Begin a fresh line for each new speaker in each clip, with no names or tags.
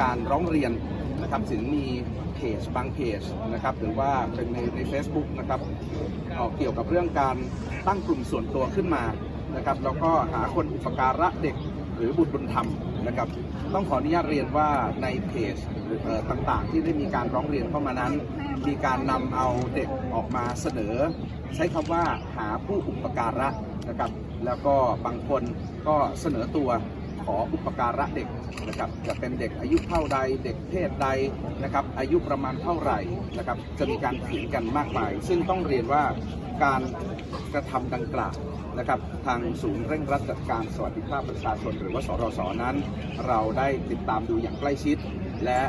การร้องเรียนนะครับถึงมีเพจบางเพจนะครับหรือว่าเป็นในใน a c e b o o k นะครับเเกี่ยวกับเรื่องการตั้งกลุ่มส่วนตัวขึ้นมานะครับแล้วก็หาคนอุปการะเด็กหรือบุตรบุญธรรมนะครับต้องขออนุญาตเรียนว่าในเพจเอ่อต่างๆ ที่ได้มีการร้องเรียนเข้ามานั้น มีการนำเอาเด็กออกมาเสนอ ใช้คำว่าหาผู้อุปการะนะครับแล้วก็บางคนก็เสนอตัว ออุปการะเด็กนะครับจะเป็นเด็กอายุเท่าใด เด็กเพศใดนะครับอายุประมาณเท่าไหร่นะครับจะมีการเถียงกันมากมาย ซึ่งต้องเรียนว่าการกระทำดังกล่าวนะครับทางศูนย์เร่งรัดจัดการสวัสดิภาพประชาชน หรือว่าสรสนั้น เราได้ติดตามดูอย่างใกล้ชิด และ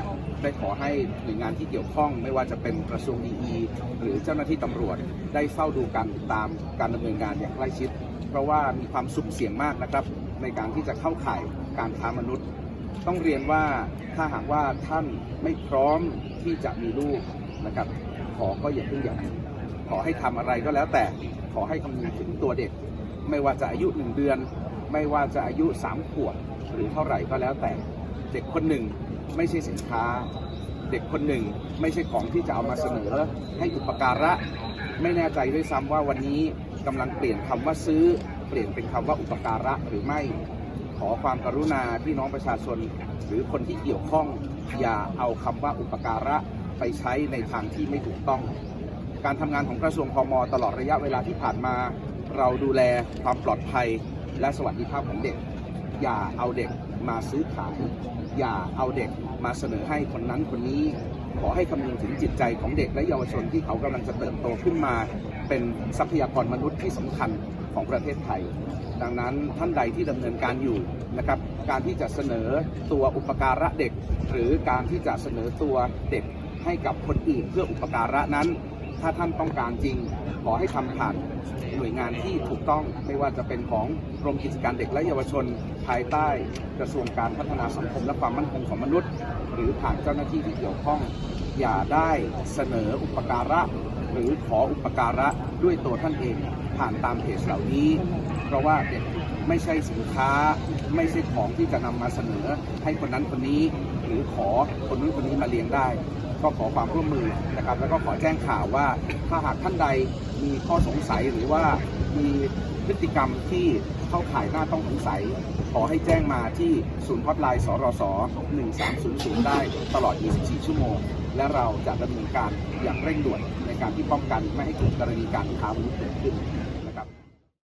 ได้ขอให้หน่วยงานที่เกี่ยวข้องไม่ว่าจะเป็นกระทรวงดีหรือเจ้าหน้าที่ตำรวจ ได้เฝ้าดูการติดตามการดำเนินงานอย่างใกล้ชิด เพราะว่ามีความสุ่มเสี่ยงมากนะครับ ในการที่จะเข้าข่ายการค้ามนุษย์ ต้องเรียนว่าถ้าหากว่าท่านไม่พร้อมที่จะมีลูกนะครับ ขอก็อย่าเพิ่งอย่ามีขอให้ทำอะไรก็แล้วแต่ขอให้คำนึงถึงตัวเด็ก ไม่ว่าจะอายุหนึ่งเดือน ไม่ว่าจะอายุสามขวบหรือเท่าไหร่ก็แล้วแต่ เด็กคนหนึ่งไม่ใช่สินค้า เด็กคนหนึ่งไม่ใช่ของที่จะเอามาเสนอให้อุปการะ ไม่แน่ใจด้วยซ้ำว่าวันนี้ กำลังเปลี่ยนคำว่าซื้อเปลี่ยนเป็นคำว่าอุปการะหรือไม่ขอความกรุณาพี่น้องประชาชน หรือคนที่เกี่ยวข้องอย่าเอาคำว่าอุปการะไปใช้ในทางที่ไม่ถูกต้อง การทำงานของกระทรวงพมตลอดระยะเวลาที่ผ่านมา เราดูแลความปลอดภัยและสวัสดิภาพของเด็ก อย่าเอาเด็กมาซื้อขาย อย่าเอาเด็กมาเสนอให้คนนั้นคนนี้ ขอให้คำนึงถึงจิตใจของเด็กและเยาวชนที่เขากำลังจะเติบโตขึ้นมา เป็นทรัพยากรมนุษย์ที่สำคัญของประเทศไทย ดังนั้นท่านใดที่ดำเนินการอยู่นะครับ การที่จะเสนอตัวอุปการะเด็ก หรือการที่จะเสนอตัวเด็กให้กับคนอื่นเพื่ออุปการะนั้น ถ้าท่านต้องการจริง ขอให้ทำผ่านหน่วยงานที่ถูกต้องไม่ว่าจะเป็นของกรมกิจการเด็กและเยาวชน ภายใต้กระทรวงการพัฒนาสังคมและความมั่นคงของมนุษย์ หรือผ่านเจ้าหน้าที่ที่เกี่ยวข้อง อย่าได้เสนออุปการะ หรือขออุปการะด้วยตัวท่านเอง ผ่านตามเพจเหล่านี้ เพราะว่าเด็กไม่ใช่สินค้า ไม่ใช่ของที่จะนำมาเสนอ ให้คนนั้นคนนี้หรือขอคนนู้นคนนี้มาเลี้ยงได้ ก็ขอความร่วมมือนะครับ แล้วก็ขอแจ้งข่าวว่าถ้าหากท่านใดมีข้อสงสัยหรือว่ามีพฤติกรรมที่เข้าข่ายหน้าต้องสงสัย ขอให้แจ้งมาที่ศูนย์ฮอตไลน์สรส1300 ได้ตลอด 24 ชั่วโมง และเราจะดำเนินการอย่างเร่งด่วนในการที่ป้องกันไม่ให้เกิดกรณีการค้ามนุษย์เกิดขึ้น